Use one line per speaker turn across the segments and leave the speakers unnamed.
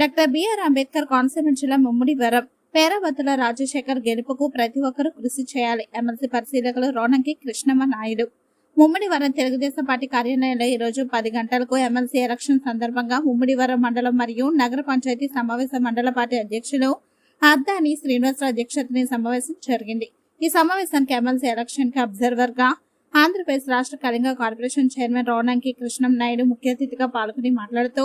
Doctor BR Ambedkar constituency జిల్లా ముమ్మడి వరం పేరవతుల రాజశేఖర్ గెలుపుకు ప్రతి ఒక్కరూ కృషి చేయాలి. ఎమ్మెల్సీ పరిశీలకులు రోణంకి కృష్ణమ్మ నాయుడు. ముమ్మడివరం తెలుగుదేశం పార్టీ కార్యాలయంలో ఈ రోజు పది గంటలకు ఎమ్మెల్సీ ఎలక్షన్ సందర్భంగా ముమ్మడివరం మండలం మరియు నగర పంచాయతీ సమావేశ మండల పార్టీ అధ్యక్షులు అద్దాని శ్రీనివాసరావు అధ్యక్షతన సమావేశం జరిగింది. ఈ సమావేశానికి ఎమ్మెల్సీ ఎలక్షన్కి అబ్జర్వర్గా ఆంధ్రప్రదేశ్ రాష్ట్ర కళింగ కార్పొరేషన్ చైర్మన్ రోణంకి కృష్ణం నాయుడు ముఖ్య అతిథిగా పాల్గొని మాట్లాడుతూ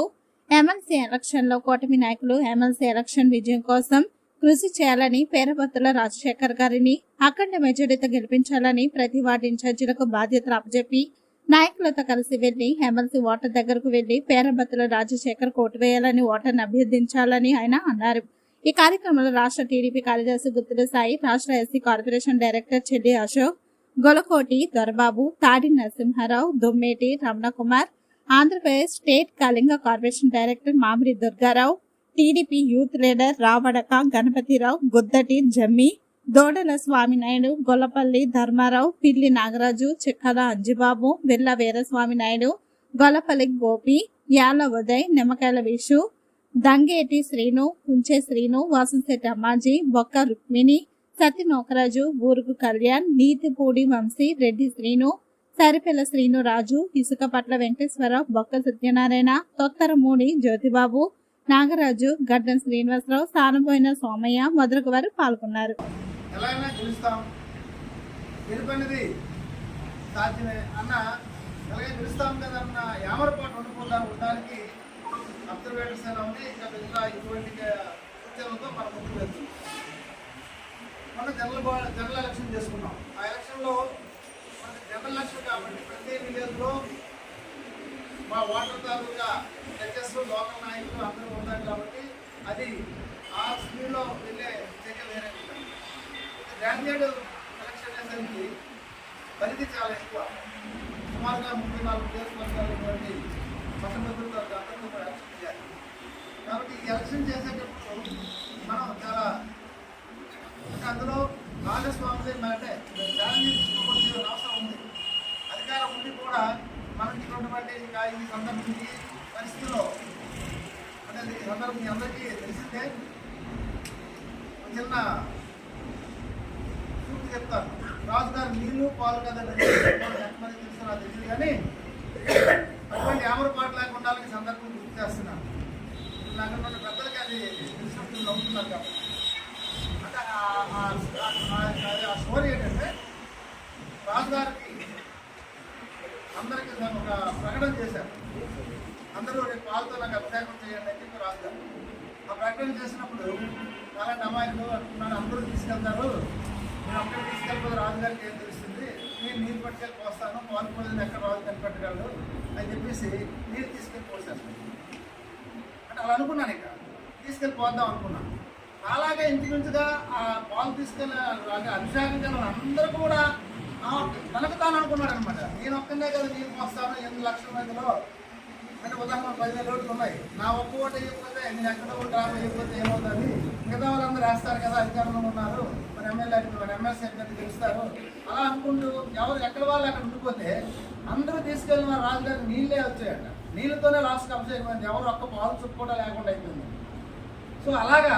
ఎమ్మెల్సీ ఎలక్షన్లో కూటమి నాయకులు ఎమ్మెల్సీ ఎలక్షన్ విజయం కోసం కృషి చేయాలని పేరబత్తుల రాజశేఖర్ గారిని అఖండ మెజారిటీతో గెలిపించాలని ప్రతి వార్డు ఇన్ఛార్జీలకు బాధ్యతలు అప్పజెప్పి నాయకులతో కలిసి వెళ్ళి ఎమ్మెల్సీ ఓటర్ దగ్గరకు వెళ్ళి పేరబత్తుల రాజశేఖర్ కోటు వేయాలని ఓటర్ని అభ్యర్థించాలని ఆయన అన్నారు. ఈ కార్యక్రమంలో రాష్ట్ర టీడీపీ కార్యదర్శి గుత్తుల సాయి రాష్ట్ర ఎస్సీ కార్పొరేషన్ డైరెక్టర్ చెల్లి Ashok Golakoti Dorababu Tadi Narasimha Rao Dommeti Ramana Kumar Andhra Pradesh state Kalinga corporation director Mamidi Durga Rao TDP youth leader Ravadaka Ganapathi Rao Guddati Jammi Dodala Swami Naidu Gollapalli Dharma Rao Pilli Nagaraju Chikkala Anjibabu Villa Veeraswamy Naidu Gollapalli Gopi Yala Uday Nimmakayala Vishu Dangeti Srinu Kunche Srinu Vasamsetti Ammaji బొక్క రుక్మిణి సత్య నోకరాజు ఊరుగు కళ్యాణ్ నీతిపూడి వంశీ రెడ్డి శ్రీను సరిపిల్ల శ్రీను రాజు ఇసుకపట్ల వెంకటేశ్వరరావు బొక్క సత్యనారాయణ తొత్తరమూడి జ్యోతిబాబు నాగరాజు గడ్డం శ్రీనివాసరావు స్థానపోయిన సోమయ్య మొదలగు వారు పాల్గొన్నారు.
సాధ్యమే. అన్న అలాగే యామరపాటు ఉండడానికి అబ్జర్వేటర్స్ అయినా ఉంది. ఇంకా ఇటువంటి మనం ముందుకు వెళ్తున్నాం మనం జనరల్ జనరల్ ఎలక్షన్ చేసుకున్నాం. ఆ ఎలక్షన్లో మనకి లక్షలు కాబట్టి ప్రతి విలేజ్లో మా ఓటర్ తాలూకా జడ్జెస్ లోకల్ నాయకులు అందరూ ఉన్నారు కాబట్టి అది ఆ స్పీడ్లో వెళ్ళే చర్య వేరే ఉంటుంది. గ్రాడ్యుయేట్ అనేసరికి పరిధి చాలా ఎక్కువ. సుమారుగా ముప్పై నాలుగు నియోజకవర్గాలు ఉన్నటువంటి పట్టభద్రులతో అందరితో కూడా ఎలక్షన్ చేయాలి కాబట్టి ఈ ఎలక్షన్ చేసేటప్పుడు మనం చాలా అందులో భాగస్వాములు అంటే ఛాలెంజెస్ ఇవన్నీ కూడా మనకి ఇటువంటి ఈ సందర్భం ఈ పరిస్థితిలో అంటే ఈ సందర్భం మీ అందరికీ తెలిసిందే. చిన్న సూటి చెప్తాను. రాజుగారు నీళ్ళు పాలు కదా ఎంతమంది తెలుసు నాకు తెలియదు కానీ అటువంటి ఆమరపాటు లేకుండా ఉండాలని సందర్భం గుర్తు చేస్తున్నాను. నాకు ఉన్న పెద్దలకి అది తెలిసినట్టు నవ్వుతున్నారు కాబట్టి. అంటే ఆ- స్టోరీ ఏంటంటే రాజుగారికి అందరికీ దాన్ని ఒక ప్రకటన చేశారు అందరూ రేపు పాలతో నాకు అభిషేకం చేయండి అని చెప్పి రాజుగారు ఆ ప్రకటన చేసినప్పుడు చాలా అమాయకులు అనుకున్నాను. అందరూ తీసుకెళ్తారు. నేను అక్కడ తీసుకెళ్ళిపోతే రాజుగారికి ఏం తెలుస్తుంది? నేను నీరు పట్టుకెళ్ళి పోస్తాను. పాలు పోతుంది ఎక్కడ రాజు కనిపెట్టగలడు అని చెప్పేసి నీరు తీసుకెళ్ళి పోసాను అంటే అలా అనుకున్నాను ఇక. తీసుకెళ్ళి పోద్దాం అనుకున్నాను. అలాగే ఇంచుమించుగా ఆ పాలు తీసుకెళ్ళి అభిషేకం చేయాలని అందరూ కూడా ఆ, తనకు తాను అనుకున్నాడు అనమాట నేను ఒక్కనే కదా నేను పోస్తాను ఎనిమిది లక్షల మందిలో. అంటే ఉదాహరణ పదివేల ఓట్లు ఉన్నాయి. నా ఒక్క ఓటు అయిపోతే నేను ఎక్కడ ఓటు డ్రా వేయకపోతే ఏమవుతుంది? మిగతా వాళ్ళందరూ వేస్తారు కదా అధికారంలో ఉన్నారు. మరి ఎమ్మెల్యే మన ఎమ్మెల్సీ అభ్యర్థి గెలుస్తారు. అలా అనుకుంటూ ఎవరు ఎక్కడ వాళ్ళు అక్కడ ఉండిపోతే అందరూ తీసుకెళ్ళిన రాజుగారికి నీళ్ళే వచ్చాయంట. నీళ్ళతోనే లాస్ట్ అయిపోయింది. ఎవరు ఒక్క పాలు చుక్క కూడా లేకుండా అయిపోయింది. సో అలాగా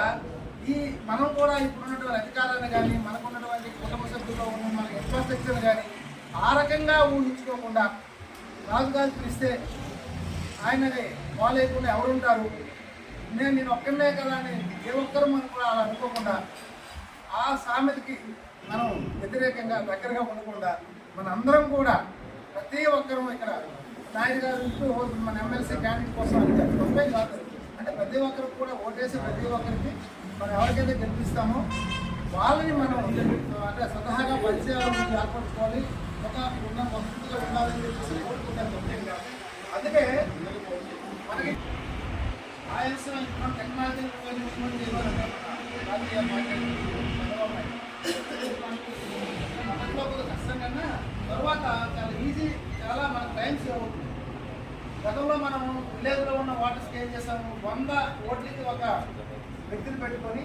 ఈ మనం కూడా ఇప్పుడున్నటువంటి అధికారాన్ని కానీ మనకున్నటువంటి కుటుంబ సభ్యుల్లో ఉన్న మన ఇన్ఫ్రాస్ట్రక్చర్ కానీ ఆ రకంగా ఊహించుకోకుండా రాజుగారు పిలిస్తే ఆయనని బాగాలేకుండా ఎవరుంటారు నేను నేను ఒక్కనే కదా అని ఏ ఒక్కరు మనం కూడా అలా అనుకోకుండా ఆ సామెతకి మనం వ్యతిరేకంగా దగ్గరగా ఉండకుండా మన అందరం కూడా ప్రతి ఒక్కరూ ఇక్కడ నాయుడు గారు ఇంటూ మన ఎమ్మెల్సీ క్యాండిడేట్ కోసం అడిగారు కాదు. అంటే ప్రతి ఒక్కరికి కూడా ఓటేసి ప్రతి ఒక్కరికి మనం ఎవరికైతే గెలిపిస్తామో వాళ్ళని మనం అంటే సలహాగా పరిచయాలు ఏర్పరచుకోవాలి ఒక ఉన్న పరిస్థితిలో ఉండాలని చెప్పేసి కోరుకుంటాను అందుకే మనకి ఆయాసం మనం టెక్నాలజీ ఉపయోగించుకొని కష్టం కన్నా తర్వాత చాలా ఈజీ చాలా మన టైం సేవ్ అవుతుంది. గతంలో మనం విలేజ్లో ఉన్న వాటర్స్కి ఏం చేసాము. వంద ఓట్లకి ఒక వ్యక్తిని పెట్టుకొని